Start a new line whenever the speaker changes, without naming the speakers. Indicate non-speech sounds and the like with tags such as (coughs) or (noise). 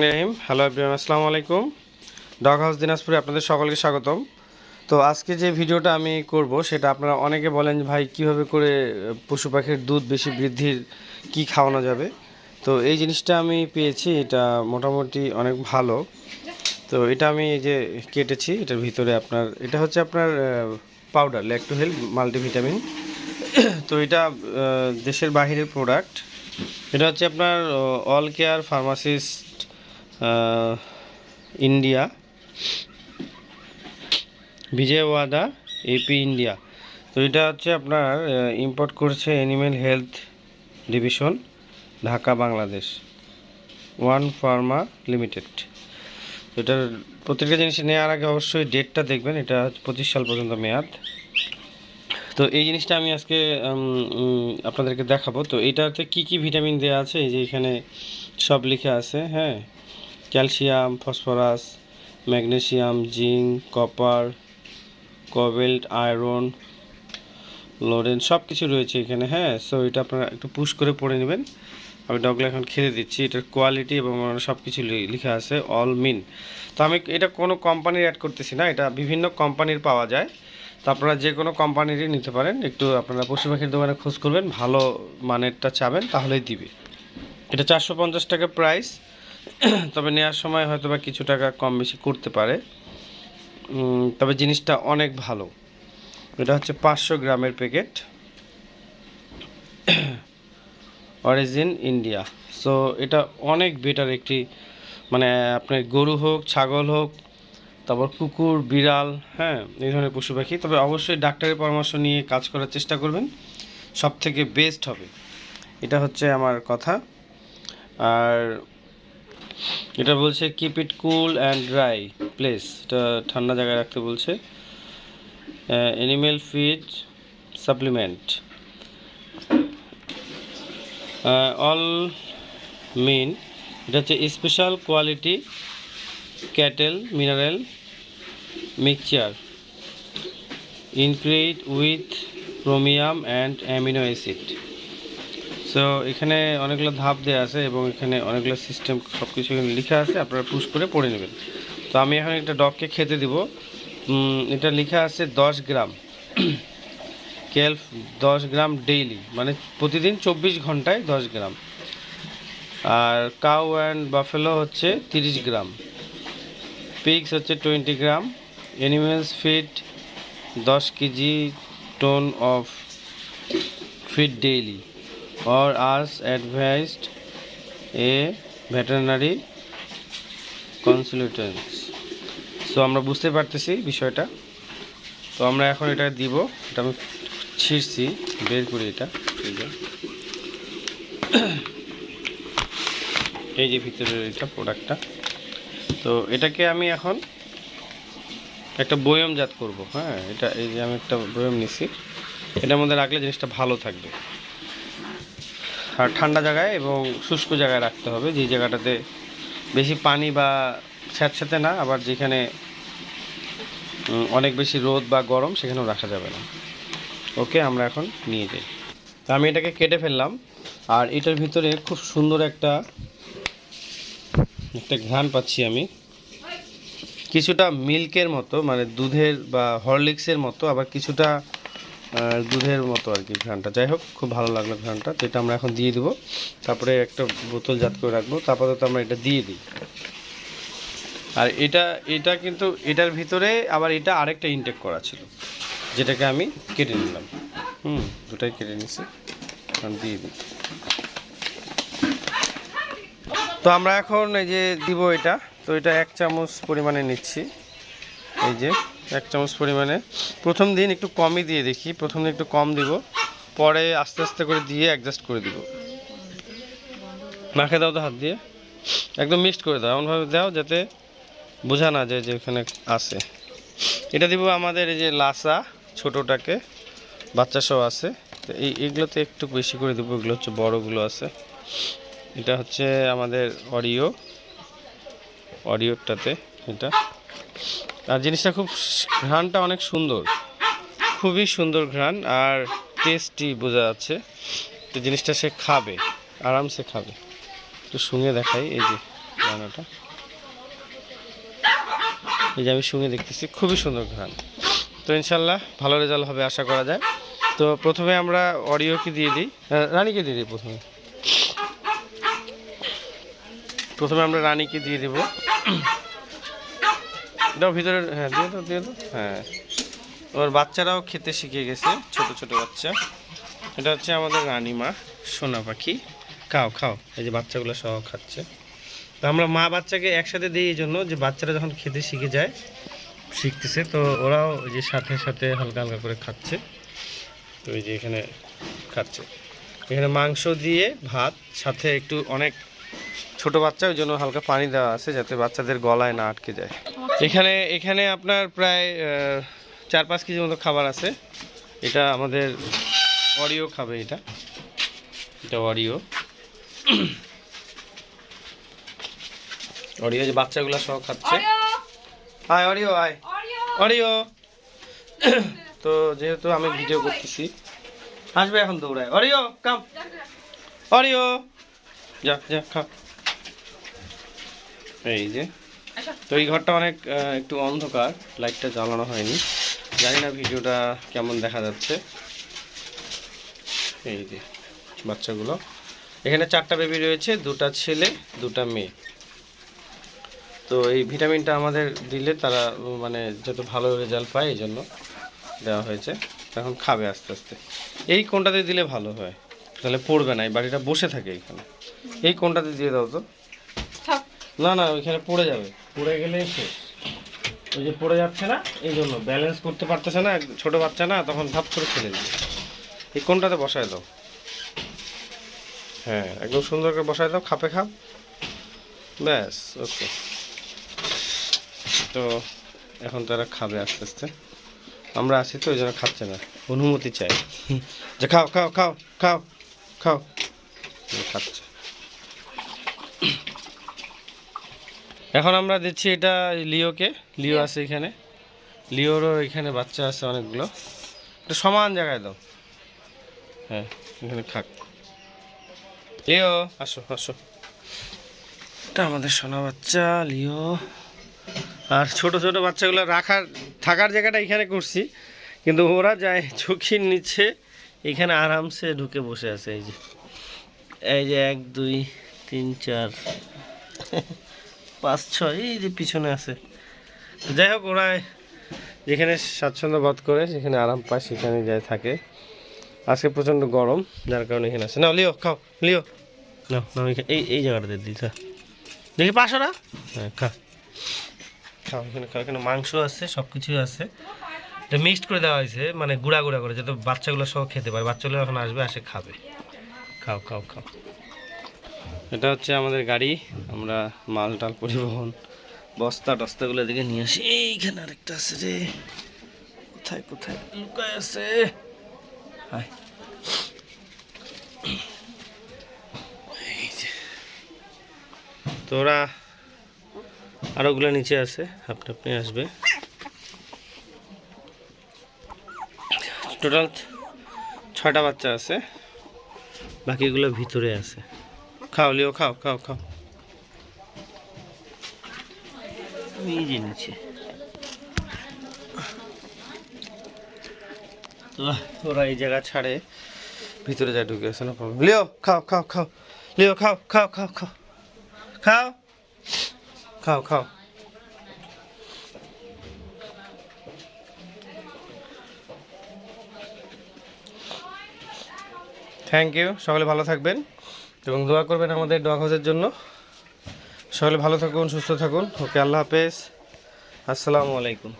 রহিম। Hello everyone আসসালামু আলাইকুম। Dog house দিনাজপুরে আপনাদের সকলকে স্বাগতম। তো আজকে যে ভিডিওটা আমি করব, সেটা আপনারা অনেকে বলেন ভাই, কীভাবে করে পশু পাখির দুধ বেশি বৃদ্ধির কি খাওয়ানো যাবে? তো এই জিনিসটা আমি পেয়েছি, এটা মোটামুটি অনেক ভালো। তো এটা আমি এই যে কেটেছি, এটার ভিতরে আপনার, এটা হচ্ছে আপনার পাউডার ল্যাকটো হেলথ মাল্টিভিটামিন তো এটা দেশের বাহিরের প্রোডাক্ট এটা হচ্ছে আপনার all care pharmacist India Vijayawada AP India. তো এটা হচ্ছে আপনার ইম্পোর্ট করছে animal health division Dhaka, Bangladesh. One pharma limited এটার প্রত্যেকটা জিনিস নেওয়ার আগে অবশ্যই ডেটটা দেখবেন, এটা পঁচিশ সাল পর্যন্ত মেয়াদ। তো এই জিনিসটা আমি আজকে আপনাদেরকে দেখাবো। তো এটাতে কি কি ভিটামিন দেওয়া আছে? এই যে এখানে সব লিখে আছে হ্যাঁ? Calcium, phosphorus, magnesium, zinc, copper cobalt iron iodine সব কিছু রয়েছে এখানে হ্যাঁ? সো এটা আপনারা একটু পুশ করে পড়ে নেবেন। আমি ডগলা এখন খেতে দিচ্ছি, এটার কোয়ালিটি এবং সব কিছু লেখা আছে অল মিন তো আমি এটা কোনো কোম্পানির অ্যাড করতেছি না, এটা বিভিন্ন কোম্পানির পাওয়া যায়। তো আপনারা যে কোনো কোম্পানিরই নিতে পারেন, একটু আপনারা পশু পাখির দোকানে খোঁজ করবেন, ভালো মানেরটা চাবেন, তাহলেই দিবে। এটা চারশো পঞ্চাশ টাকা প্রাইস তবে নেওয়ার সময় হয়তো বা কিছু টাকা কম বেশি করতে পারে। তবে জিনিসটা অনেক ভালো। এটা হচ্ছে পাঁচশো গ্রামের প্যাকেট। Origin India. সো এটা অনেক বেটার একটি মানে আপনার গরু হোক, ছাগল হোক, তারপর কুকুর, বিড়াল হ্যাঁ এই ধরনের পশু পাখি। তবে অবশ্যই ডাক্তারের পরামর্শ নিয়ে কাজ করার চেষ্টা করবেন। সব থেকে বেস্ট হবে। এটা হচ্ছে আমার কথা। আর এটা বলছে keep it cool and dry place এটা ঠান্ডা জায়গায় রাখতে বলছে। Animal feed supplement all min এটা হচ্ছে special quality cattle mineral mixture enriched with chromium and amino acid so এখানে অনেকগুলো ধাপ দেওয়া আছে এবং এখানে অনেকগুলো সিস্টেম সব কিছু এখানে লেখা আছে, আপনারা পুশ করে পড়ে নেবেন। তো আমি এখন একটা ডগকে খেতে দিব। এটা লেখা আছে দশ গ্রাম। কেলফ দশ গ্রাম ডেইলি মানে প্রতিদিন চব্বিশ ঘন্টায় দশ গ্রাম। আর কাউ অ্যান্ড বাফেলো হচ্ছে তিরিশ গ্রাম। পিগস হচ্ছে টোয়েন্টি গ্রাম। অ্যানিমেলস ফিড দশ KG tonne of feed daily or as advised a veterinary consultant so আমরা বুঝতে পারতেছি বিষয়টা। তো আমরা এখন এটা দিব, এটা আমি ছিঁড়ছি, বের করি এটা, এই যে। ভিতরের এটা প্রোডাক্টটা তো এটাকে আমি এখন একটা বয়মজাত করব হ্যাঁ? এটা, এই যে আমি একটা বয়ম নিছি। এটার মধ্যে রাখলে জিনিসটা ভালো থাকবে। ঠান্ডা জায়গায় এবং শুষ্ক জায়গায় রাখতে হবে। যে জায়গাটাতে বেশি পানি বা স্যাঁতস্যাঁতে না, আবার যেখানে অনেক বেশি রোদ বা গরম, সেখানেও রাখা যাবে না। ওকে, আমরা এখন নিয়ে যাই। তো আমি এটাকে কেটে ফেললাম। আর এটার ভিতরে খুব সুন্দর একটা একটা ঘ্রাণ পাচ্ছি আমি। কিছুটা মিল্কের মতো মানে দুধের বা হরলিক্সের মতো, আবার কিছুটা দুধের মতো আর কি ঘ্রাণটা। যাই হোক, খুব ভালো লাগল ঘ্রাণটা তো এটা আমরা এখন দিয়ে দেবো। তারপরে একটা বোতল জাত করে রাখব, তারপরে তো আমরা এটা দিয়ে দিই। আর এটা এটা কিন্তু এটার ভিতরে আবার এটা আরেকটা ইনটেক করা ছিল, যেটাকে আমি কেটে নিলাম। হুম, দুটাই কেটে নিছি, এখন দিয়ে দিই। তো আমরা এখন এই যে দিব এটা, তো এটা এক চামচ পরিমাণে নিচ্ছি। এই যে এক চামচ পরিমাণে। প্রথম দিন একটু কমই দিয়ে দেখি, প্রথম দিন একটু কম দিব, পরে আস্তে আস্তে করে দিয়ে অ্যাডজাস্ট করে দিব। মাখে দাও তো হাত দিয়ে। একদম মিক্সড করে দাও, এমনভাবে দাও যাতে বোঝা না যায় যে ওখানে আছে। এটা দিব আমাদের এই যে লাসা ছোটোটাকে, বাচ্চা সহ আছে। তো এই, এগুলোতে একটু বেশি করে দেবো, এগুলো হচ্ছে বড়গুলো আছে। এটা হচ্ছে আমাদের অডিও অডিওটাতে এটা। আর জিনিসটা খুব ঘ্রাণটা অনেক সুন্দর। খুবই সুন্দর ঘ্রাণ আর টেস্টি বোঝা যাচ্ছে। তো জিনিসটা সে খাবে, আরামসে খাবে। একটু শুঙে দেখাই এই যে দানাটা এই যে আমি শুনে দেখতেছি, খুবই সুন্দর ঘ্রাণ। তো ইনশাল্লাহ ভালো রেজাল্ট হবে আশা করা যায়। তো প্রথমে আমরা অডিওকে দিয়ে দিই। রানীকে দিয়ে দিই প্রথমে। প্রথমে আমরা রানীকে দিয়ে দেবো। দাও ভিতরে হ্যাঁ দিয়ে দাও দিয়ে দাও। হ্যাঁ। ওর বাচ্চারাও খেতে শিখে গেছে, ছোট ছোট বাচ্চা। এটা হচ্ছে আমাদের রানীমা, সোনা পাখি। খাও খাও, এই যে বাচ্চাগুলো সহ খাচ্ছে। তো আমরা মা বাচ্চাকে একসাথে দিই এই জন্য যে বাচ্চারা যখন খেতে শিখে যায়, শিখতেছে, তো ওরাও যে সাথে সাথে হালকা হালকা করে খাচ্ছে। তো এই যে এখানে খাচ্ছে। এখানে মাংস দিয়ে ভাত, সাথে একটু অনেক ছোট বাচ্চা ওই জন্য হালকা পানি দেওয়া আছে যাতে বাচ্চাদের গলায় না আটকে যায়। এখানে এখানে আপনার প্রায় চার পাঁচ কেজি মতো খাবার আছে। এটা আমাদের অরিও খাবে এটা। এটা অরিও অরিও (coughs) যে বাচ্চাগুলো সহ খাচ্ছে। আয় অরিও আয়। অরিও (coughs) তো যেহেতু আমি ভিডিও করতেছি আসবে এখন দৌড়ায়। অরিও কাম অরিও যা যা খা। এই যে। তো এই ঘরটা অনেক একটু অন্ধকার লাইটটা জ্বালানো হয়নি। জানি না ভিডিওটা কেমন দেখা যাচ্ছে। এই যে বাচ্চাগুলো। এখানে চারটা বেবি রয়েছে দুটা ছেলে দুটা মেয়ে। তো এই ভিটামিনটা আমাদের দিলে তারা মানে যত ভালো রেজাল্ট পায় এই জন্য দেওয়া হয়েছে। এখন খাবে আস্তে আস্তে। এই কোনটাতে দিলে ভালো হয়? তাহলে পড়বে না এই বাড়িটা বসে থাকে এখানে। এই কোনটাতে দিয়ে দাও তো। না না ওইখানে পড়ে যাবে। পড়ে গেলেই শেষ। ওই যে পড়ে যাচ্ছে না এই জন্য ব্যালেন্স করতে পারতেছে না ছোট বাচ্চা না তখন ধাপ করে ফেলে দিবে এই কোনটাতে বসায় দাও। হ্যাঁ একদম সুন্দর করে বসায় দাও খাপে খাপ। ব্যাস ওকে তো এখন তারা খাবে আস্তে আস্তে। আমরা আছি তো ওই জন্য খাচ্ছে না। অনুমতি চাই। যে খাও খাও খাও খাও। খাও। খাচ্ছে। এখন আমরা দিচ্ছি এটা লিওকে। লিও আছে এখানে। লিওরও এখানে বাচ্চা আছে অনেকগুলো। একটু সমান জায়গায় দাও। হ্যাঁ এখানে খাক। লিও আসো আসো। এটা আমাদের সোনা বাচ্চা লিও। আর ছোট ছোট বাচ্চাগুলো রাখার থাকার জায়গাটা এখানে করছি। কিন্তু ওরা যায় ঝুঁকির নিচে। এখানে আরামসে ঢুকে বসে আছে, এই যে। এই যে এক, দুই, তিন, চার, পাঁচ, ছয়, এই যে পিছনে আছে। যাই হোক, ওরা যেখানে স্বাচ্ছন্দ্য বোধ করে যেখানে আরাম পায়, সেখানে যায় থাকে। আজকে প্রচণ্ড গরম, যার কারণে এখানে আছে। না লিও, খাও, লিও। না না এই এই জায়গাটাতে দিতে দেখি, পাশো না হ্যাঁ খা। খাও, এখানে খাও, এখানে মাংস আছে সব কিছুই আছে। এটা মিক্সড করে দেওয়া হয়েছে মানে গুঁড়া গুঁড়া করে, যাতে বাচ্চাগুলো সব খেতে পারে। বাচ্চাগুলো এখন আসবে, আসে খাবে। খাও খাও খাও। এটা হচ্ছে আমাদের গাড়ি। আমরা মাল টাল পরিবহন বস্তা টস্তাগুলো দিকে নিয়ে আসি। এইখানে আরেকটা আছে রে। কোথায় কোথায়? লুকায় আছে। হায়। এই যে। তো ওরা আরোগুলো নিচে আছে আপনি আপনি আসবে। টোটাল ছয়টা বাচ্চা আছে। বাকিগুলো ভিতরে আছে। খাও লিও খাও খাও খাও। এই যে নিচে। ওরা এই জায়গা ছাড়ে ভিতরে যা ঢুকে আছে না। লিও খাও খাও খাও। লিও খাও খাও খাও খাও। খাও। খাও খাও। থ্যাংক ইউ সকলে ভালো থাকবেন এবং দোয়া করবেন আমাদের ডগ হাউসের জন্য। সকলে ভালো থাকুন, সুস্থ থাকুন। ওকে, আল্লাহ হাফেজ। আসসালামু আলাইকুম।